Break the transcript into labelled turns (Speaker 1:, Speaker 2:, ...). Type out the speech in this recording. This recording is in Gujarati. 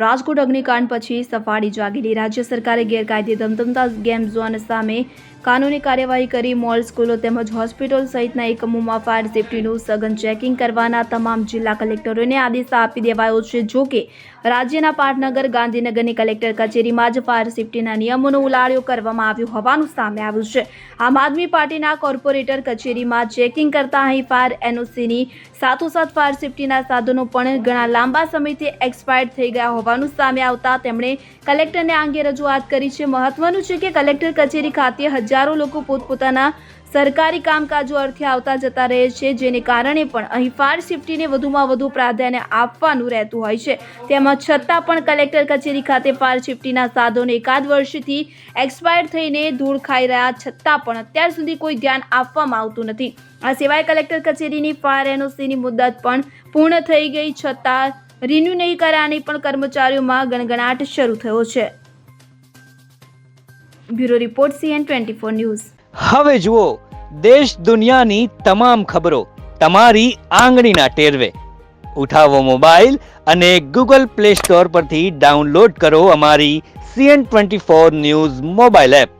Speaker 1: રાજકોટ અગ્નિકાંડ પછી સફાળી જાગેલી રાજ્ય સરકારે ગેરકાયદે ધમધમતા ગેમ ઝોન સામે કાનૂની કાર્યવાહી કરી. મોલ, સ્કૂલો તેમજ હોસ્પિટલ સહિતના એકમોમાં ફાયર સેફટીનું સઘન ચેકિંગ કરવાના તમામ જિલ્લા કલેક્ટરોને આદેશ આપી દેવાયો છે. જો કે, રાજ્યના પાટનગર, ગાંધીનગરની કલેક્ટર કચેરીમાં જ ફાયર સેફટીના નિયમોનો ઉલાળ્યો કરવામાં આવ્યો હોવાનું સામે આવ્યું છે. આમ આદમી પાર્ટીના કોર્પોરેટર કચેરીમાં ચેકિંગ કરતા અહીં ફાયર એનઓસીની સાથોસાથ ફાયર સેફટીના સાધનો પણ ઘણા લાંબા સમયથી એક્સપાયર્ડ થઈ ગયા હોવાનું સામે આવતા તેમણે કલેક્ટરને આ અંગે રજૂઆત કરી છે. મહત્વનું છે કે કલેક્ટર કચેરી ખાતે હજારો લોકો પોતપોતાના સરકારી કામકાજો અર્થે આવતા જતા રહે છે, જેને કારણે પણ અહીં ફાયર સેફટીને વધુમાં વધુ પ્રાધાન્ય આપવાનું રહેતું હોય છે. તેમાં છતાં પણ કલેક્ટર કચેરી ખાતે ફાયર સેફટીના સાધનો એકાદ વર્ષથી એક્સપાયર થઈને ધૂળ ખાઈ રહ્યા છતાં પણ અત્યાર સુધી કોઈ ધ્યાન આપવામાં આવતું નથી. આ સિવાય કલેક્ટર કચેરીની ફાયર એનઓસીની મુદત પણ પૂર્ણ થઈ ગઈ છતાં રિન્યુ નહીં કરાની પણ કર્મચારીઓમાં ગણગણાટ શરૂ થયો છે. Bureau report CN twenty four news.
Speaker 2: હવે જુઓ, દેશ દુનિયાની તમામ ખબરો તમારી આંગળીના ટેરવે. ઉઠાવો મોબાઈલ અને ગૂગલ પ્લે સ્ટોર પરથી ડાઉનલોડ કરો અમારી CN twenty four news mobile app.